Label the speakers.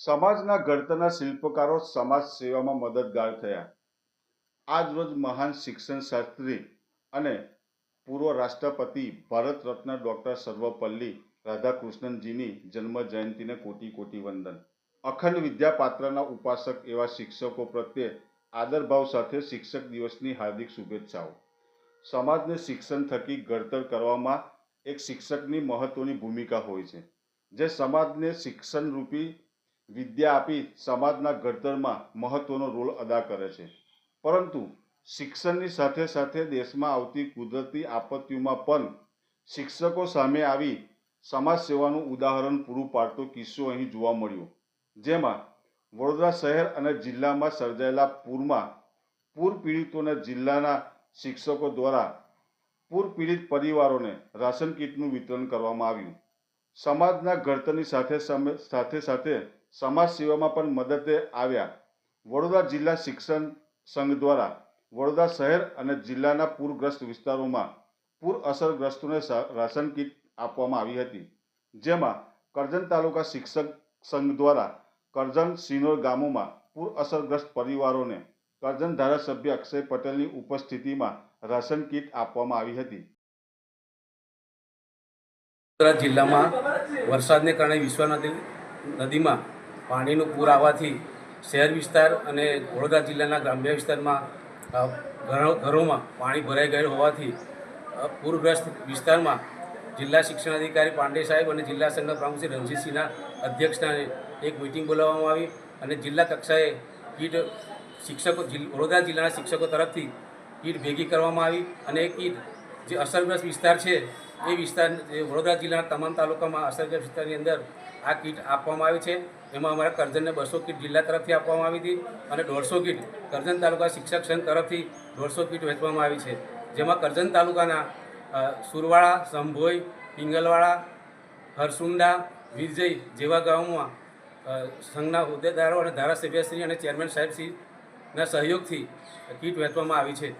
Speaker 1: સમાજના ઘડતરના શિલ્પકારો સમાજ સેવામાં મદદગાર થયા. આજ રોજ મહાન શિક્ષણ શાસ્ત્રી અને પૂર્વ રાષ્ટ્રપતિ ભારત રત્ન ડૉક્ટર સર્વપલ્લી રાધાકૃષ્ણનજીની જન્મ જયંતિને કોટી કોટી વંદન. અખંડ વિદ્યાપાત્રના ઉપાસક એવા શિક્ષકો પ્રત્યે આદરભાવ સાથે શિક્ષક દિવસની હાર્દિક શુભેચ્છાઓ. સમાજને શિક્ષણ થકી ઘડતર કરવામાં એક શિક્ષકની મહત્વની ભૂમિકા હોય છે, જે સમાજને શિક્ષણરૂપી વિદ્યા આપી સમાજના ઘડતરમાં મહત્વનો રોલ અદા કરે છે. પરંતુ શિક્ષણની સાથે સાથે દેશમાં આવતી કુદરતી આપત્તિઓમાં પણ શિક્ષકો સામે આવી સમાજ સેવાનું ઉદાહરણ પૂરું પાડતો કિસ્સો અહીં જોવા મળ્યો. જેમાં વડોદરા શહેર અને જિલ્લામાં સર્જાયેલા પૂરમાં પૂર પીડિતોને જિલ્લાના શિક્ષકો દ્વારા પૂર પીડિત પરિવારોને રાશન કીટનું વિતરણ કરવામાં આવ્યું. સમાજના ઘડતરની સાથે સાથે સાથે સમાજ પણ મદદે આવ્યા. વડોદરા જિલ્લા શિક્ષણ સંઘ દ્વારા વડોદરા શહેર અને જિલ્લાના પૂરગ્રસ્ત વિસ્તારોમાં પૂર અસરગ્રસ્તોને રાશન કીટ આપવામાં આવી હતી. જેમાં કરજણ તાલુકા શિક્ષક સંઘ દ્વારા કરજણ સિનોર ગામોમાં પૂર અસરગ્રસ્ત પરિવારોને કરજણ ધારાસભ્ય અક્ષય પટેલની ઉપસ્થિતિમાં રાશન કીટ આપવામાં આવી હતી.
Speaker 2: વડોદરા જિલ્લામાં વરસાદને કારણે વિશ્વ નદી, નદીમાં પાણીનું પૂર આવવાથી શહેર વિસ્તાર અને વડોદરા જિલ્લાના ગ્રામ્ય વિસ્તારમાં ઘરો, ઘરોમાં પાણી ભરાઈ ગયેલું હોવાથી પૂરગ્રસ્ત વિસ્તારમાં જિલ્લા શિક્ષણ અધિકારી પાંડે સાહેબ અને જિલ્લા સંઘ પ્રમુખ શ્રી રણજીતસિંહના અધ્યક્ષસ્થાને એક મિટિંગ બોલાવવામાં આવી અને જિલ્લા કક્ષાએ કીટ શિક્ષકો વડોદરા જિલ્લાના શિક્ષકો તરફથી કીટ ભેગી કરવામાં આવી અને એ કીટ જે અસરગ્રસ્ત વિસ્તાર છે એ વિસ્તાર વડોદરા જિલ્લાના તમામ તાલુકામાં અસરગ્રસ્ત વિસ્તારની અંદર આ કીટ આપવામાં આવી છે. એમાં અમારા કરજણને બસો કીટ જિલ્લા તરફથી આપવામાં આવી હતી અને દોઢસો કીટ કરજણ તાલુકા શિક્ષક સંઘ તરફથી દોઢસો કીટ વહેંચવામાં આવી છે. જેમાં કરજણ તાલુકાના સુરવાળા, સંભોઈ પિંગલવાડા હરસુંડા, વિજય જેવા ગામોમાં સંઘના હોદ્દેદારો અને ધારાસભ્યશ્રી અને ચેરમેન સાહેબશ્રીના સહયોગથી કીટ વહેંચવામાં આવી છે.